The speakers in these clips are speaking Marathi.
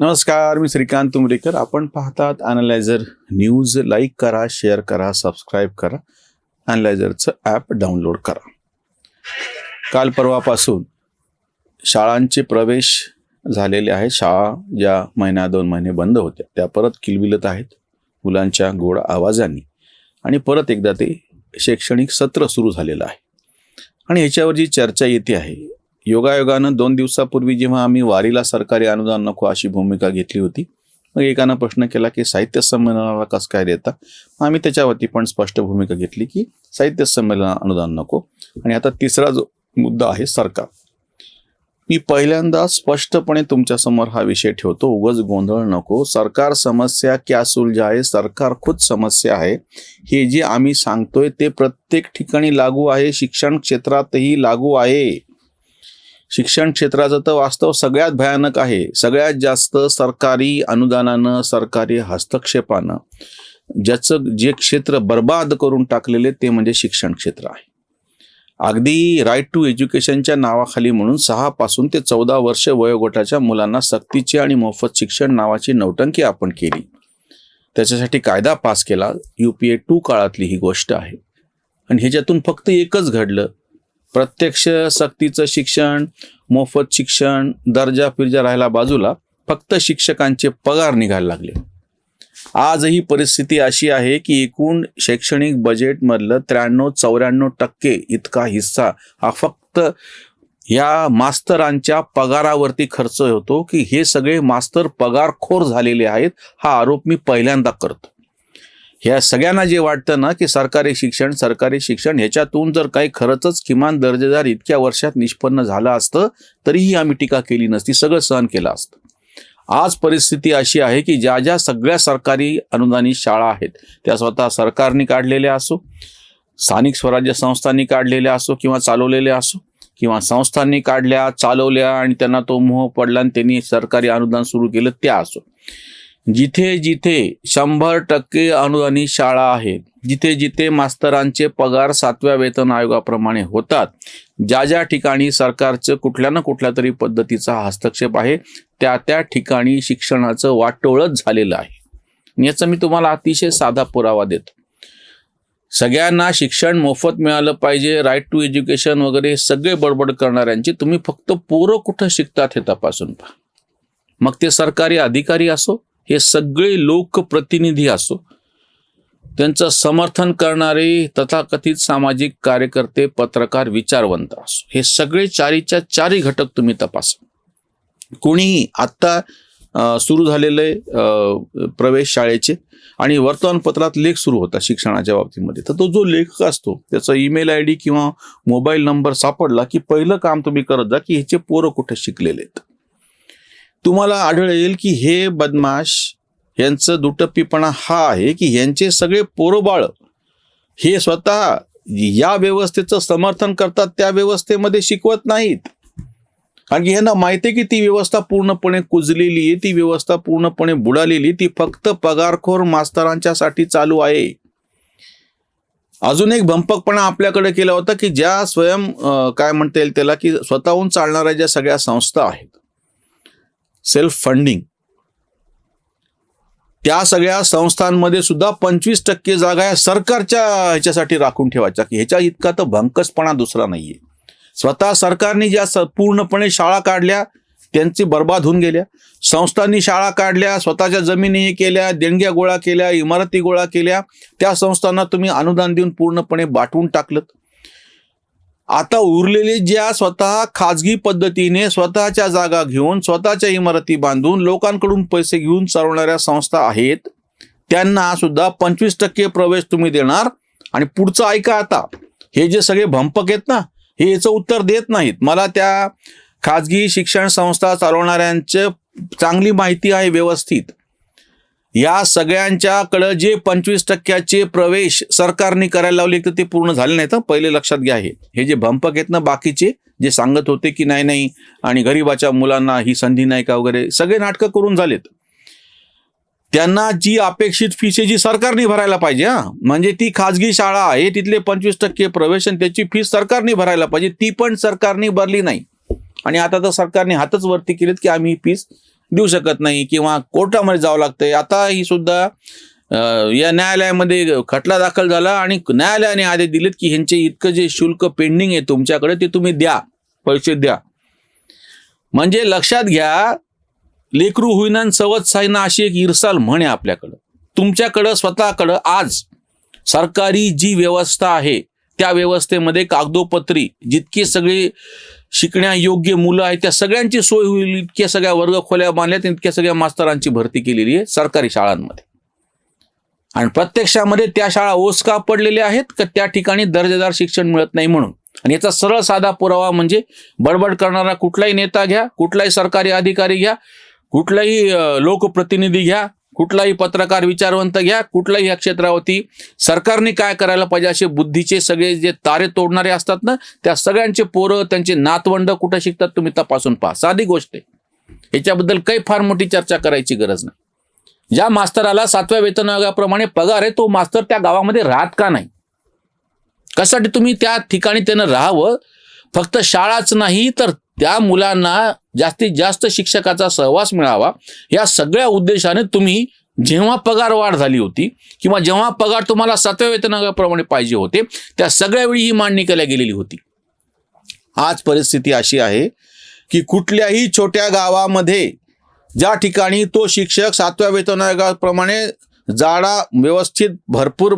नमस्कार मी श्रीकांत तुमरेकर. आपण पाहतात अनालायझर न्यूज लाईक करा शेअर करा सबस्क्राईब करा. अनालायझरचं ॲप डाउनलोड करा. काल परवापासून शाळांचे प्रवेश झालेले आहेत. शाळा ज्या महिना दोन महिने बंद होत्या त्या परत किलबिलत आहेत मुलांच्या गोड आवाजांनी. आणि परत एकदा ते शैक्षणिक सत्र सुरू झालेलं आहे. आणि ह्याच्यावर जी चर्चा येते आहे योगायोगानं दोन दिवसापूर्वी जेव्हा आम्ही वारीला सरकारी अनुदान नको अशी भूमिका घेतली होती मग एकानं प्रश्न केला की साहित्य संमेलनाला कसं काय देता? आम्ही त्याच्यावरती पण स्पष्ट भूमिका घेतली की साहित्य संमेलन अनुदान नको. आणि आता तिसरा जो मुद्दा आहे सरकार. मी पहिल्यांदा स्पष्टपणे तुमच्यासमोर हा विषय ठेवतो उगच गोंधळ नको. सरकार समस्या क्या सुलझा आहे सरकार खुद समस्या आहे. हे जे आम्ही सांगतोय ते प्रत्येक ठिकाणी लागू आहे शिक्षण क्षेत्रातही लागू आहे. शिक्षण क्षेत्राचं तर वास्तव सगळ्यात भयानक आहे. सगळ्यात जास्त सरकारी अनुदानानं सरकारी हस्तक्षेपानं ज्याचं जे क्षेत्र बर्बाद करून टाकलेले ते म्हणजे शिक्षण क्षेत्र आहे. अगदी राईट टू एज्युकेशनच्या नावाखाली म्हणून सहा पासून ते चौदा वर्ष वयोगटाच्या मुलांना सक्तीचे आणि मोफत शिक्षण नावाची नौटंकी आपण केली. त्याच्यासाठी कायदा पास केला. यू पी ए टू काळातली ही गोष्ट आहे. आणि ह्याच्यातून फक्त एकच घडलं. प्रत्यक्ष सक्तीचं शिक्षण मोफत शिक्षण दर्जा फिरजा राहिला बाजूला फक्त शिक्षकांचे पगार निघायला लागले. आजही परिस्थिती अशी आहे की एकूण शैक्षणिक बजेटमधलं त्र्याण्णव चौऱ्याण्णव टक्के इतका हिस्सा हा फक्त या मास्तरांच्या पगारावरती खर्च होतो की हे सगळे मास्तर पगारखोर झालेले आहेत हा आरोप मी पहिल्यांदा करतो. ह्या सगळ्यांना जे वाटतं ना की सरकारी शिक्षण सरकारी शिक्षण ह्याच्यातून जर काही खरंच किमान दर्जेदार इतक्या वर्षात निष्पन्न झालं असतं तरीही आम्ही टीका केली नसती सगळं सहन केलं असतं. आज परिस्थिती अशी आहे की ज्या ज्या सगळ्या सरकारी अनुदानित शाळा आहेत त्या स्वतः सरकारने काढलेल्या असो स्थानिक स्वराज्य संस्थांनी काढलेल्या असो किंवा चालवलेल्या असो किंवा संस्थांनी काढल्या चालवल्या आणि त्यांना तो मोह पडला आणि त्यांनी सरकारी अनुदान सुरू केलं त्या असो. जिथे जिथे शंभर टक्के अनुदानित शाळा आहेत जिथे जिथे मास्तरांचे पगार सातव्या वेतन आयोगाप्रमाणे होतात ज्या ज्या ठिकाणी सरकारचं कुठल्या ना कुठल्या तरी पद्धतीचा हस्तक्षेप आहे त्या त्या ठिकाणी शिक्षणाचं वाटोळच झालेलं आहे. याचा मी तुम्हाला अतिशय साधा पुरावा देतो. सगळ्यांना शिक्षण मोफत मिळालं पाहिजे राईट टू एज्युकेशन वगैरे सगळे बडबड करणाऱ्यांची तुम्ही फक्त पोरं कुठं शिकतात हे तपासून पहा. मग ते सरकारी अधिकारी असो हे सगळे लोकप्रतिनिधी असो त्यांचं समर्थन करणारे तथाकथित सामाजिक कार्यकर्ते पत्रकार विचारवंत असो. हे सगळे चारीच्या चारी घटक तुम्ही तपासा. कोणीही आत्ता सुरू झालेले प्रवेश शाळेचे आणि वर्तमानपत्रात लेख सुरू होता शिक्षणाच्या बाबतीमध्ये. तर तो जो लेखक असतो त्याचा ईमेल आय डी किंवा मोबाईल नंबर सापडला की पहिलं काम तुम्ही करत जा की ह्याचे पोरं कुठे शिकलेले आहेत. तुम्हाला आढळ येईल की हे बदमाश यांचं दुटप्पीपणा हा आहे की यांचे सगळे पोरोबाळ हे स्वतः या व्यवस्थेचं समर्थन करतात त्या व्यवस्थेमध्ये शिकवत नाहीत. कारण की ह्यांना माहिती आहे की ती व्यवस्था पूर्णपणे कुजलेली आहे ती व्यवस्था पूर्णपणे बुडालेली ती फक्त पगारखोर मास्तरांच्यासाठी चालू आहे. अजून एक भंपकपणा आपल्याकडे केला होता की ज्या स्वयं काय म्हणता येईल त्याला की स्वतःहून चालणाऱ्या ज्या सगळ्या संस्था आहेत सेल्फ फंडिंग त्या सगळ्या संस्थांमध्ये सुद्धा पंचवीस टक्के जागा या सरकारच्या ह्याच्यासाठी राखून ठेवायच्या. की ह्याच्या इतका तर भंकसपणा दुसरा नाहीये. स्वतः सरकारने ज्या स- पूर्णपणे शाळा काढल्या त्यांची बर्बाद होऊन गेल्या. संस्थांनी शाळा काढल्या स्वतःच्या जमिनी केल्या देणग्या गोळा केल्या इमारती गोळा केल्या. त्या संस्थांना तुम्ही अनुदान देऊन पूर्णपणे बाटवून टाकलं आता उरलेले ज्या स्वतः खाजगी पद्धतीने स्वतःच्या जागा घेऊन स्वतःच्या इमारती बांधून लोकांकडून पैसे घेऊन चालवणाऱ्या संस्था आहेत त्यांना सुद्धा पंचवीस टक्के प्रवेश तुम्ही देणार. आणि पुढचं ऐका आता. हे जे सगळे भंपक आहेत ना हे याचं उत्तर देत नाहीत. मला त्या खाजगी शिक्षण संस्था चालवणाऱ्यांचे चांगली माहिती आहे व्यवस्थित. या सगळ्यांच्याकडं जे पंचवीस टक्क्याचे प्रवेश सरकारने करायला लावले तर ते पूर्ण झाले नाही तर पहिले लक्षात घ्या हे. हे जे भंपक आहेत ना बाकीचे जे सांगत होते की नाही नाही आणि गरीबाच्या मुलांना ही संधी नाही का वगैरे सगळे नाटकं करून झालेत. त्यांना जी अपेक्षित फीस आहे जी सरकारने भरायला पाहिजे हा. म्हणजे ती खाजगी शाळा आहे तिथले पंचवीस टक्के प्रवेश आणि त्याची फीस सरकारने भरायला पाहिजे ती पण सरकारने भरली नाही. आणि आता तर सरकारने हातच वरती केलेत की आम्ही ही फीस देऊ शकत नाही किंवा कोर्टामध्ये जावं लागतंय. आता ही सुद्धा या न्यायालयामध्ये खटला दाखल झाला आणि न्यायालयाने आदेश दिलेत की ह्यांचे इतकं जे शुल्क पेंडिंग आहे तुमच्याकडे ते तुम्ही द्या पैसे द्या. म्हणजे लक्षात घ्या लेकरू होईना सवत साईना अशी एक इरसाल म्हणे आपल्याकडं. तुमच्याकडं स्वतःकडं आज सरकारी जी व्यवस्था आहे त्या व्यवस्थेमध्ये कागदोपत्री जितकी सगळी शिकण्यायोग्य मुलं आहेत त्या सगळ्यांची सोय होईल इतक्या सगळ्या वर्ग खोल्या बांधल्यात इतक्या सगळ्या मास्तरांची भरती केलेली आहे सरकारी शाळांमध्ये. आणि प्रत्यक्षामध्ये त्या शाळा ओसका पडलेल्या आहेत का त्या ठिकाणी दर्जेदार शिक्षण मिळत नाही म्हणून. आणि याचा सरळ साधा पुरावा म्हणजे बडबड करणारा कुठलाही नेता घ्या कुठलाही सरकारी अधिकारी घ्या कुठलाही लोकप्रतिनिधी घ्या कुठलाही पत्रकार विचारवंत घ्या कुठलाही या क्षेत्रावरती सरकारने काय करायला पाहिजे असे बुद्धीचे सगळे जे तारे तोडणारे असतात ना त्या सगळ्यांचे पोरं त्यांचे नातवंड कुठं शिकतात तुम्ही तपासून पहा. साधी गोष्ट आहे. याच्याबद्दल काही फार मोठी चर्चा करायची गरज नाही. ज्या मास्तराला सातव्या वेतन आयोगाप्रमाणे पगार आहे तो मास्तर त्या गावामध्ये राहत का नाही? कशासाठी तुम्ही त्या ठिकाणी त्यानं राहावं? फक्त शाळाच नाही तर त्या मुलांना जास्तीत जास्त शिक्षकाचा सहवास मिळावा. या सगळ्या उद्देशाने तुम्ही जेव्हा पगार वाढ झाली होती किंवा जेव्हा पगार तुम्हाला सातव्या वेतनाप्रमाणे पाहिजे होते त्या सगळ्या वेळी ही मांडणी केल्या गेलेली होती. आज परिस्थिती अशी आहे की कुठल्याही छोट्या गावामध्ये ज्या ठिकाणी तो शिक्षक सातव्या वेतन आयोगाप्रमाणे जाडा व्यवस्थित भरपूर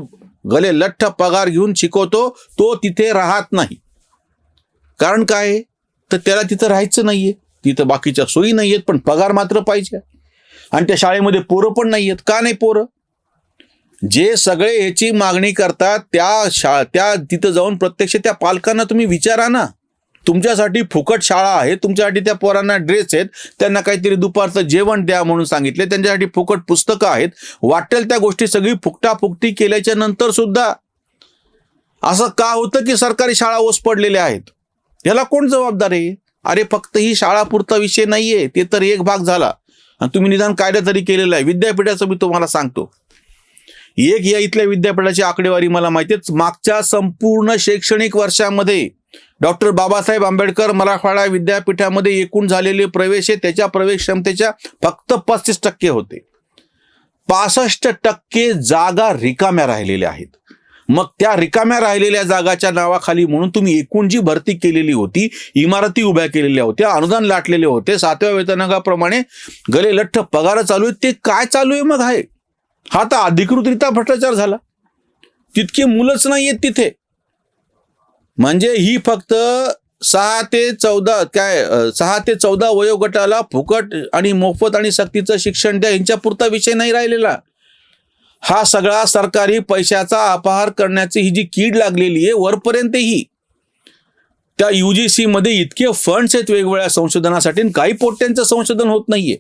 गले लठ्ठ पगार घेऊन शिकवतो तो तिथे राहत नाही. कारण काय? तर त्याला तिथं राहायचं नाहीये. तिथं बाकीच्या सोयी नाही आहेत पण पगार मात्र पाहिजे. आणि त्या शाळेमध्ये पोरं पण नाही आहेत का नाही पोरं? जे सगळे ह्याची मागणी करतात त्या शा त्या तिथं जाऊन प्रत्यक्ष त्या पालकांना तुम्ही विचारा ना. तुमच्यासाठी फुकट शाळा आहे तुमच्यासाठी त्या पोरांना ड्रेस आहेत त्यांना काहीतरी दुपारचं जेवण द्या म्हणून सांगितले त्यांच्यासाठी फुकट पुस्तकं आहेत. वाटेल त्या गोष्टी सगळी फुकटाफुकटी केल्याच्यानंतर सुद्धा असं का होतं की सरकारी शाळा ओस पडलेल्या आहेत? याला कोण जबाबदार आहे? अरे फक्त ही शाळा पुरता विषय नाहीये. ते तर एक भाग झाला. आणि तुम्ही निदान कायदा तरी केलेला आहे. विद्यापीठाचं मी तुम्हाला सांगतो. एक या इथल्या विद्यापीठाची आकडेवारी मला माहिती मागच्या संपूर्ण शैक्षणिक वर्षामध्ये डॉक्टर बाबासाहेब आंबेडकर मराठवाडा विद्यापीठामध्ये एकूण झालेले प्रवेश हे त्याच्या प्रवेश क्षमतेच्या फक्त पस्तीस टक्के होते. पासष्ट टक्के जागा रिकाम्या राहिलेल्या आहेत. मग त्या रिकाम्या राहिलेल्या जागाच्या नावाखाली म्हणून तुम्ही एकूण जी भरती केलेली होती इमारती उभ्या केलेल्या होत्या अनुदान लाटलेले होते सातव्या वेतनागाप्रमाणे गले लठ्ठ पगार चालू आहेत ते काय चालू आहे मग आहे? हा तर अधिकृतरित्या भ्रष्टाचार झाला. तितके मुलंच नाही आहेत तिथे. म्हणजे ही फक्त सहा ते चौदा काय सहा ते चौदा वयोगटाला फुकट आणि मोफत आणि सक्तीचं शिक्षण द्या यांच्या पुरता विषय नाही राहिलेला. हा सगळा सरकारी पैशाचा अपहार करण्याची ही जी कीड लागलेली आहे वरपर्यंतही त्या युजीसी मध्ये इतके फंड्स आहेत वेगवेगळ्या संशोधनासाठी आणि काही पोट्यांचं संशोधन होत नाहीये.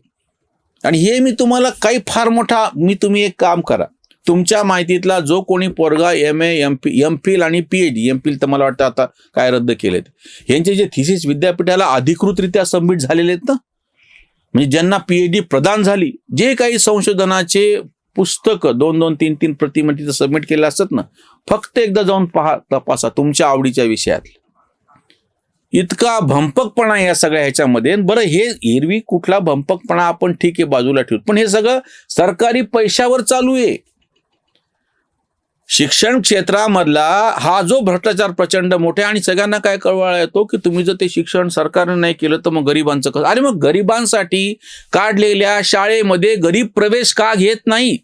आणि हे मी तुम्हाला काही फार मोठा मी तुम्ही एक काम करा. तुमच्या माहितीतला जो कोणी पोरगा M A M P M Phil आणि P H D M Phil तर मला वाटतं आता काय रद्द केलेत. यांचे जे थिसिस विद्यापीठाला अधिकृतरित्या सबमिट झालेले आहेत ना? म्हणजे ज्यांना पी एच डी प्रदान झाली जे काही संशोधनाचे पुस्तकं दोन दोन तीन तीन प्रति म्हणजे सबमिट केले असतात ना फक्त एकदा जाऊन पहा तपासा तुमच्या आवडीच्या विषयात इतका भंपकपणा या सगळ्या ह्याच्यामध्ये. बरं हे हिरवी कुठला भंपकपणा आपण ठीक आहे बाजूला ठेवू पण हे सगळं सरकारी पैशावर चालू आहे. शिक्षण क्षेत्रामधला हा जो भ्रष्टाचार प्रचंड मोठा आहे आणि सगळ्यांना काय कळवळा येतो की तुम्ही जर ते शिक्षण सरकारने नाही केलं तर मग गरिबांचं कसं? अरे मग गरिबांसाठी काढलेल्या शाळेमध्ये गरीब प्रवेश का घेत नाही?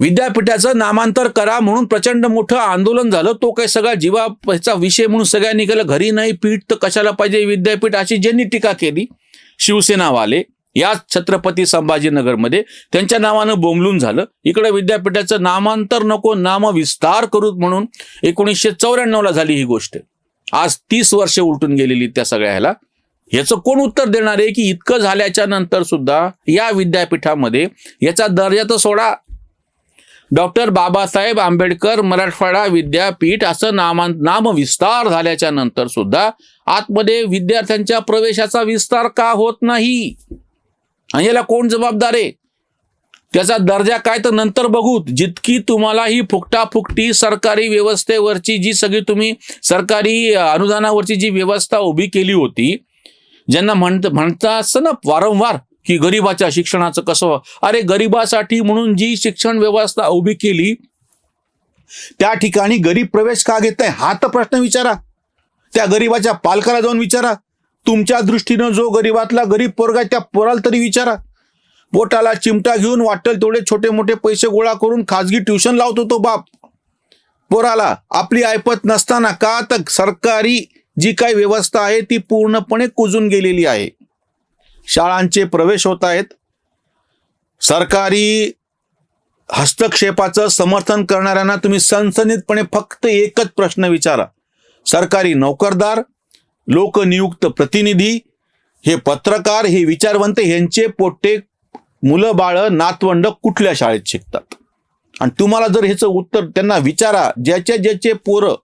विद्यापीठाचं नामांतर करा म्हणून प्रचंड मोठं आंदोलन झालं. तो काही सगळा जीवाचा विषय म्हणून सगळ्यांनी केलं. घरी नाही पीठ तर कशाला पाहिजे? विद्यापीठ अशी ज्यांनी टीका केली शिवसेनावाले याच छत्रपती संभाजीनगरमध्ये त्यांच्या नावानं बोंबलून झालं. इकडे विद्यापीठाचं नामांतर नको नाम विस्तार करू म्हणून एकोणीसशे चौऱ्याण्णवला झाली ही गोष्ट. आज तीस वर्षे उलटून गेलेली त्या सगळ्या ह्याला. कोण उत्तर देणार आहे की इतकं झाल्याच्यानंतर सुद्धा या विद्यापीठामध्ये याचा दर्जा तर सोडा. डॉक्टर बाबासाहेब आंबेडकर मराठवाडा विद्यापीठ असं नामां नामविस्तार झाल्याच्यानंतर सुद्धा आतमध्ये विद्यार्थ्यांच्या प्रवेशाचा विस्तार का होत नाही? आणि याला कोण जबाबदार आहे? त्याचा दर्जा काय तर नंतर बघू. जितकी तुम्हाला ही फुकटाफुकटी सरकारी व्यवस्थेवरची जी सगळी तुम्ही सरकारी अनुदानावरची जी व्यवस्था उभी केली होती ज्यांना म्हणत म्हणता असतं ना वारंवार की गरिबाच्या शिक्षणाचं कसं? अरे गरिबासाठी म्हणून जी शिक्षण व्यवस्था उभी केली त्या ठिकाणी गरीब प्रवेश का घेत नाही? हा तर प्रश्न विचारा. त्या गरिबाच्या पालकाला जाऊन विचारा. तुमच्या दृष्टीनं जो गरीबातला गरीब पोरगा आहे, त्या पोराला तरी विचारा. पोटाला चिमटा घेऊन वाटेल तेवढे छोटे मोठे पैसे गोळा करून खाजगी ट्युशन लावतो तो बाप. पोराला आपली ऐपत नसताना का तर सरकारी जी काही व्यवस्था आहे ती पूर्णपणे कुजून गेलेली आहे. शाळांचे प्रवेश होत आहेत. सरकारी हस्तक्षेपाचं समर्थन करणाऱ्यांना तुम्ही सनसनीतपणे फक्त एकच प्रश्न विचारा. सरकारी नोकरदार लोकनियुक्त प्रतिनिधी हे पत्रकार हे विचारवंत यांचे पोट्टे मुलं बाळं नातवंड कुठल्या शाळेत शिकतात? आणि तुम्हाला जर ह्याचं उत्तर त्यांना विचारा ज्याचे ज्याचे पोरं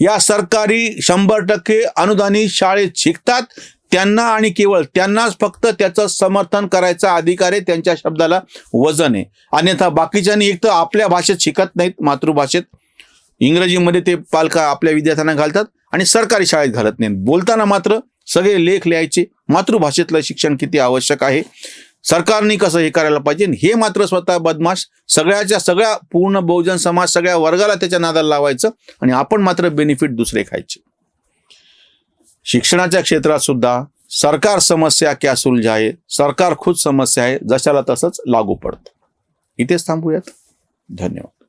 या सरकारी शंभर टक्के अनुदानित शाळेत शिकतात त्यांना आणि केवळ त्यांनाच फक्त त्याचं समर्थन करायचा अधिकार आहे त्यांच्या शब्दाला वजन आहे. अन्यथा बाकीच्यांनी एक तर आपल्या भाषेत शिकत नाहीत मातृभाषेत. इंग्रजीमध्ये ते पालका आपल्या विद्यार्थ्यांना घालतात आणि सरकारी शाळेत घालत नाहीत. बोलताना मात्र सगळे लेख लिहायचे. मातृभाषेतलं शिक्षण किती आवश्यक आहे? सरकारने कसं हे करायला पाहिजे? हे मात्र स्वतः बदमाश सगळ्याच्या सगळ्या पूर्ण बहुजन समाज सगळ्या वर्गाला त्याच्या नादाला लावायचं आणि आपण मात्र बेनिफिट दुसरे खायचे. शिक्षणाच्या क्षेत्रात सुद्धा सरकार समस्या क्या सुलझा आहे सरकार खुद समस्या आहे जशाला तसंच लागू पडतं. इथेच थांबूयात. धन्यवाद.